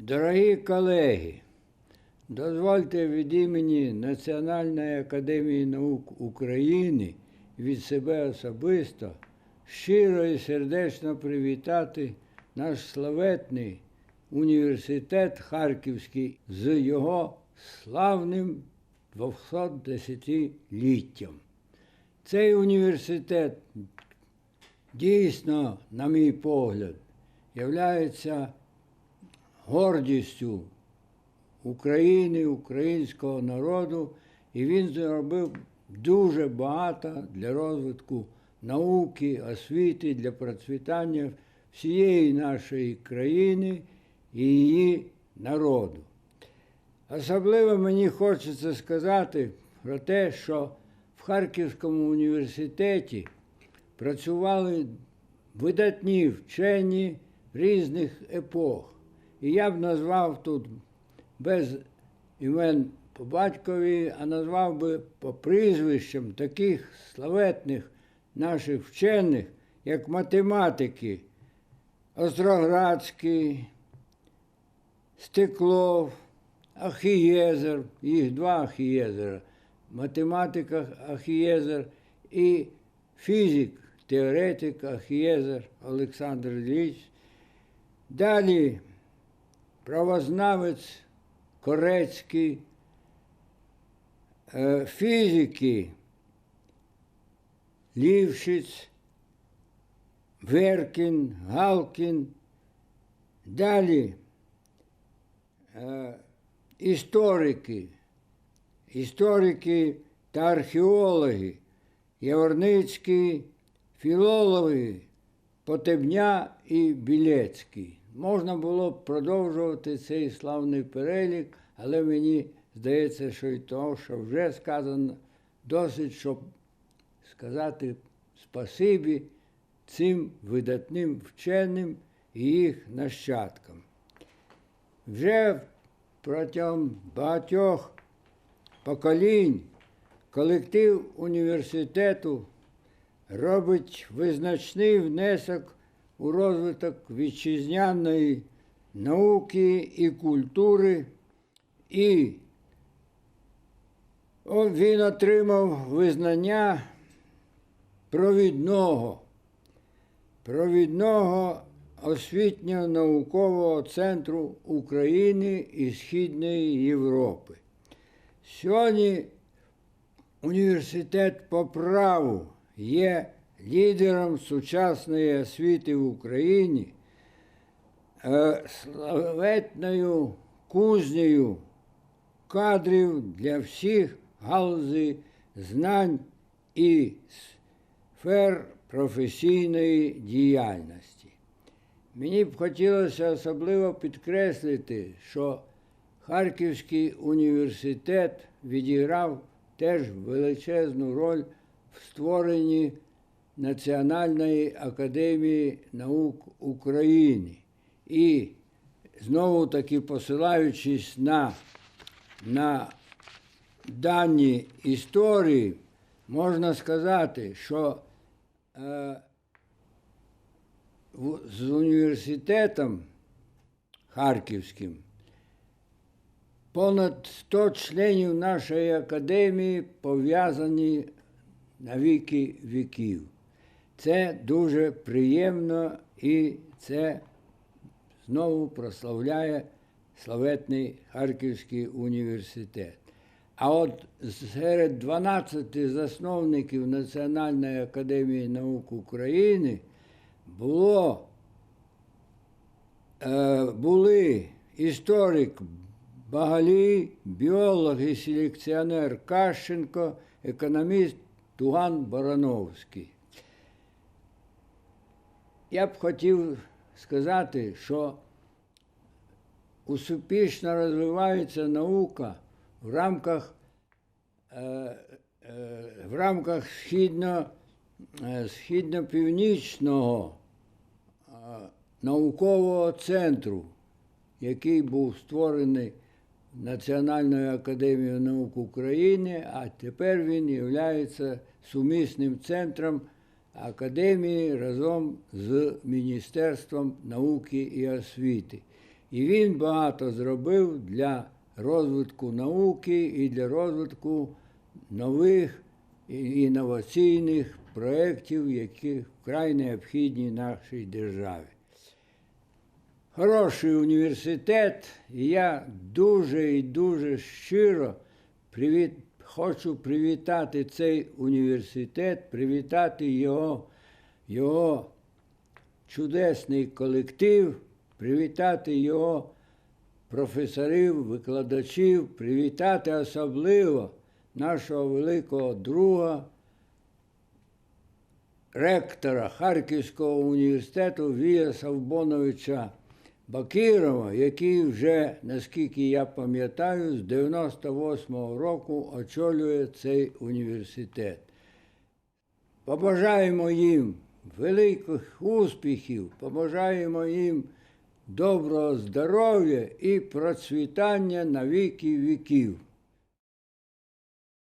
Дорогі колеги, дозвольте від імені Національної академії наук України від себе особисто щиро і сердечно привітати наш славетний університет Харківський з його славним 210-літтям. Цей університет дійсно, на мій погляд, являється гордістю України, українського народу, і він зробив дуже багато для розвитку науки, освіти, для процвітання всієї нашої країни і її народу. Особливо мені хочеться сказати про те, що в Харківському університеті працювали видатні вчені різних епох. І я б назвав тут без імен по батькові, а назвав би по прізвищам таких славетних наших вчених, як математики Остроградський, Стеклов, Ахієзер, їх два Ахієзера, математика Ахієзер і фізик, теоретик Ахієзер Олександр Ілліч. Далі правознавець Корецький, е, фізики Лівшиць, Веркін, Галкін. Далі е, історики, історики та археологи, Яворницький, філологи, Потебня і Білецький. Можна було б продовжувати цей славний перелік, але мені здається, що і того, що вже сказано, досить, щоб сказати спасибі цим видатним вченим і їх нащадкам. Вже протягом багатьох поколінь колектив університету робить визначний внесок у розвиток вітчизняної науки і культури, і він отримав визнання провідного, провідного освітньо-наукового центру України і Східної Європи. Сьогодні університет по праву є лідером сучасної освіти в Україні, е, славетною кузнею кадрів для всіх галузей знань і сфер професійної діяльності. Мені б хотілося особливо підкреслити, що Харківський університет відіграв теж величезну роль в створенні Національної академії наук України. І знову таки посилаючись на, на дані історії, можна сказати, що е, з університетом Харківським понад 100 членів нашої академії пов'язані на віки віків. Це дуже приємно і це знову прославляє славетний Харківський університет. А от серед 12 засновників Національної академії наук України було, е, були історик Багалій, біолог і селекціонер Кащенко, економіст Туган Барановський. Я б хотів сказати, що успішно розвивається наука в рамках, е, е, в рамках східно, е, східно-північного наукового центру, який був створений Національною академією наук України, а тепер він є сумісним центром академії разом з Міністерством науки і освіти. І він багато зробив для розвитку науки і для розвитку нових інноваційних проєктів, які вкрай необхідні нашій державі. Хороший університет, і я дуже і дуже щиро привіт, хочу привітати цей університет, привітати його, його чудесний колектив, привітати його професорів, викладачів, привітати особливо нашого великого друга, ректора Харківського університету Вія Савбоновича Бакірова, який вже, наскільки я пам'ятаю, з 98-го року очолює цей університет. Побажаємо їм великих успіхів, побажаємо їм доброго здоров'я і процвітання на віки віків.